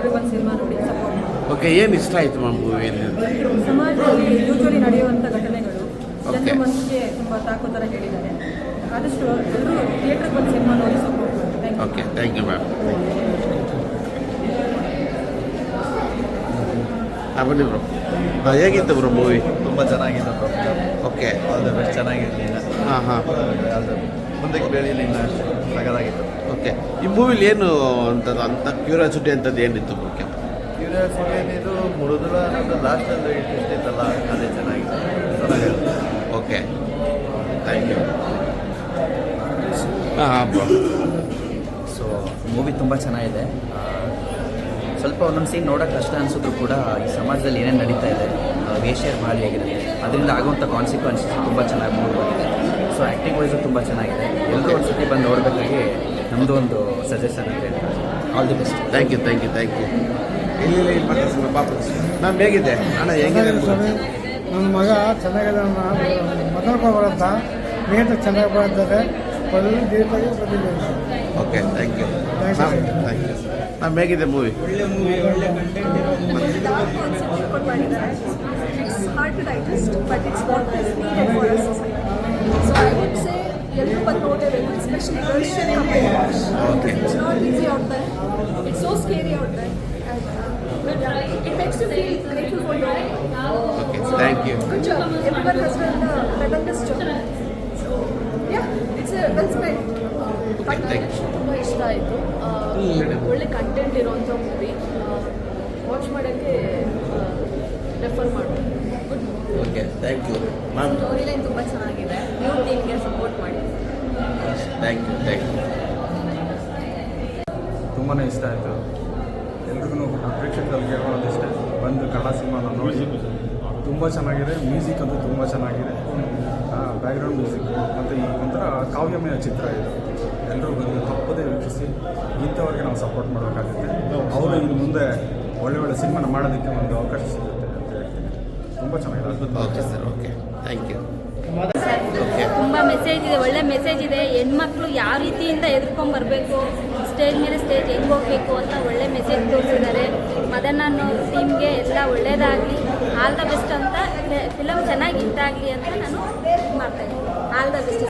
ಥಿಯೇಟ್ರಿಗೆ ಬಂದು ಸಿನಿಮಾ ನೋಡಿ ಸಪೋರ್ಟ್ ಮಾಡಿ. ಓಕೆ ಏನು ಇಷ್ಟ ಆಯಿತು ಮ್ಯಾಮ್ ಮೂವಿಯಲ್ಲಿ ಸಮಾಜದಲ್ಲಿ ಯೂಶ್ವಲಿ ನಡೆಯುವಂಥ ಘಟನೆಗಳು. ಜನರ ಮನಸ್ಸಿಗೆ ತುಂಬ ತಾಕೋ ಥರ ಹೇಳಿದ್ದಾರೆ. ಆದಷ್ಟು ಎಲ್ಲರೂ ಥಿಯೇಟ್ರಿಗೆ ಬಂದು ಸಿನಿಮಾ ನೋಡಿ ಸಪೋರ್ಟ್ ಮಾಡಿ. ಓಕೆ ಥ್ಯಾಂಕ್ ಯು ಮ್ಯಾಮ್ ಹಾಂ ಬನ್ನಿ ಬ್ರೋ ಹೇಗಿತ್ತು ಬ್ರೋ ಮೂವಿ ತುಂಬ ಚೆನ್ನಾಗಿದೆ bro okay all the best ಚೆನ್ನಾಗಿರಲಿಲ್ಲ. ಹಾಂ ಹಾಂ. ಮುಂದಕ್ಕೆ ಬೆಳೀಲಿ ಇನ್ನು ಸಗದಾಗಿತ್ತು. ಓಕೆ ಈ ಮೂವಿಲಿ ಏನು ಅಂತ ಅಂತ ಕ್ಯೂರಿಯಾಸಿಟಿ ಅಂತದ್ದು ಏನಿತ್ತು ಮುಖ್ಯ? ಕ್ಯೂರಿಯಾಸಿಟಿ ಇದು ಮುಳುದುಳ ಅನ್ನೋದು ಲಾಸ್ಟಲ್ಲಿ ಇಂಟ್ರೆಸ್ಟ್ ಇತ್ತಲ್ಲ ಅದೇ ಚೆನ್ನಾಗಿದೆ. ಚೆನ್ನಾಗಿರುತ್ತೆ ಓಕೆ ಥ್ಯಾಂಕ್ ಯು ಹಾಂ ಸೊ ಮೂವಿ ತುಂಬ ಚೆನ್ನಾಗಿದೆ. ಸ್ವಲ್ಪ ಒಂದೊಂದು ಸೀನ್ ನೋಡೋಕೆ ಕಷ್ಟ ಅನಿಸಿದ್ರು ಕೂಡ ಈ ಸಮಾಜದಲ್ಲಿ ಏನೇನು ನಡೀತಾ ಇದೆ ವೇಷಿಯರ್ ಮಾಡಿ ಆಗಿರುತ್ತೆ ಅದರಿಂದ ಆಗುವಂಥ ಕಾನ್ಸಿಕ್ವೆನ್ಸಸ್ ತುಂಬ ಚೆನ್ನಾಗಿ ಬಂದಿದೆ ಸೊ ಆ್ಯಕ್ಟಿಂಗ್ ವೈಸು ತುಂಬ ಚೆನ್ನಾಗಿದೆ. ಎಲ್ಲರೂ ಒಂದು ಸತಿ ಬಂದು ನೋಡಬೇಕಾಗಿ ನಮ್ಮದು ಒಂದು ಸಜೆಷನ್ ಅಂತ ಹೇಳ್ತಾರೆ all the best thank you thank you thank you ಇಲ್ಲಿ ಇಲ್ಲಿ ಪಾಪ. ನಾನು ಹೇಗಿದೆ? ಅಣ್ಣ ಹೇಗಿದೆ ನನ್ನ ಮಗ ಚೆನ್ನಾಗಿದೆ ಮೊದಲು ಬರಂತ ನೀಟ್ ಚೆನ್ನಾಗಿ ಬರ್ತದೆ Okay thank you Thank you, ma'am sir. Thank you ma'am ಹೇಗಿದೆ ಮೂವಿ concept ಮಾಡಿದ್ದಾರೆ it's hard to digest but it's what is needed for a society so I would say ಎಲ್ಲರೂ ಬಂದು ನೋಡಲೇಬೇಕು especially girls should come Okay. It's not easy out there it's so scary out there it makes you feel grateful for your okay thank you thank ನನಗೆ ತುಂಬ ಇಷ್ಟ ಆಯಿತು. ಒಳ್ಳೆ content ಇರೋವಂಥ movie watch ಮಾಡೋಕ್ಕೆ ರೆಫರ್ ಮಾಡ್ತೀನಿ good okay thank you ma'am story line ತುಂಬ ಚೆನ್ನಾಗಿದೆ. ನ್ಯೂ ಟೀಮ್ಗೆ ಸಪೋರ್ಟ್ ಮಾಡಿ. ಥ್ಯಾಂಕ್ ಯು ಥ್ಯಾಂಕ್ ಯು ತುಂಬಾ ಇಷ್ಟ ಆಯಿತು. ಎಲ್ರಿಗೂ ಪ್ರೇಕ್ಷಕರಿಗೆ ಇಷ್ಟ ಬಂದು ಕನ್ನಡ ಸಿನಿಮಾನ ನೋಡಿ. ತುಂಬ ಚೆನ್ನಾಗಿದೆ. ಮ್ಯೂಸಿಕ್ ಅಂತೂ ತುಂಬ ಚೆನ್ನಾಗಿದೆ. ಬ್ಯಾಕ್ಗ್ರೌಂಡ್ ಮ್ಯೂಸಿಕ್ ಮತ್ತು ಈ ಕಾವ್ಯಮಯ ಚಿತ್ರ ಇದು. ಎಲ್ಲರೂ ಬಂದು ತಪ್ಪದೇ ವೀಕ್ಷಿಸಿ ಇಂಥವ್ರಿಗೆ ನಾವು ಸಪೋರ್ಟ್ ಮಾಡಬೇಕಾಗುತ್ತೆ. ಅವರು ಇನ್ನು ಮುಂದೆ ಒಳ್ಳೆ ಒಳ್ಳೆ ಸಿನಿಮಾನ ಮಾಡೋದಕ್ಕೆ ಒಂದು ಅವಕಾಶ ಸಿಗುತ್ತೆ ಅಂತ ಹೇಳ್ತೀನಿ. ತುಂಬ ಚೆನ್ನಾಗಿದೆ. ಅದ್ಭುತ. Okay sir okay thank you okay ತುಂಬ ಮೆಸೇಜ್ ಇದೆ ಒಳ್ಳೆ ಮೆಸೇಜ್ ಇದೆ. ಹೆಣ್ಮಕ್ಳು ಯಾವ ರೀತಿಯಿಂದ ಎದುರ್ಕೊಂಡ್ ಬರಬೇಕು? ಸ್ಟೇಜ್ ಮೇಲೆ ಸ್ಟೇಜ್ ಹೆಂಗೆ ಹೋಗ್ಬೇಕು ಅಂತ ಒಳ್ಳೆ ಮೆಸೇಜ್ ತೋರಿಸಿದ್ದಾರೆ. ಮದನ್ ಅನ್ನೋ ಟೀಮ್ಗೆ ಎಲ್ಲ ಒಳ್ಳೇದಾಗಲಿ. ಆಲ್ ದ ಬೆಸ್ಟ್ ಅಂತ. ಫಿಲಮ್ ಚೆನ್ನಾಗಿ ಇದ್ದಾಗಲಿ ಅಂತ ನಾನು ಮಾಡ್ತಾ ಇದ್ದೀನಿ. All the best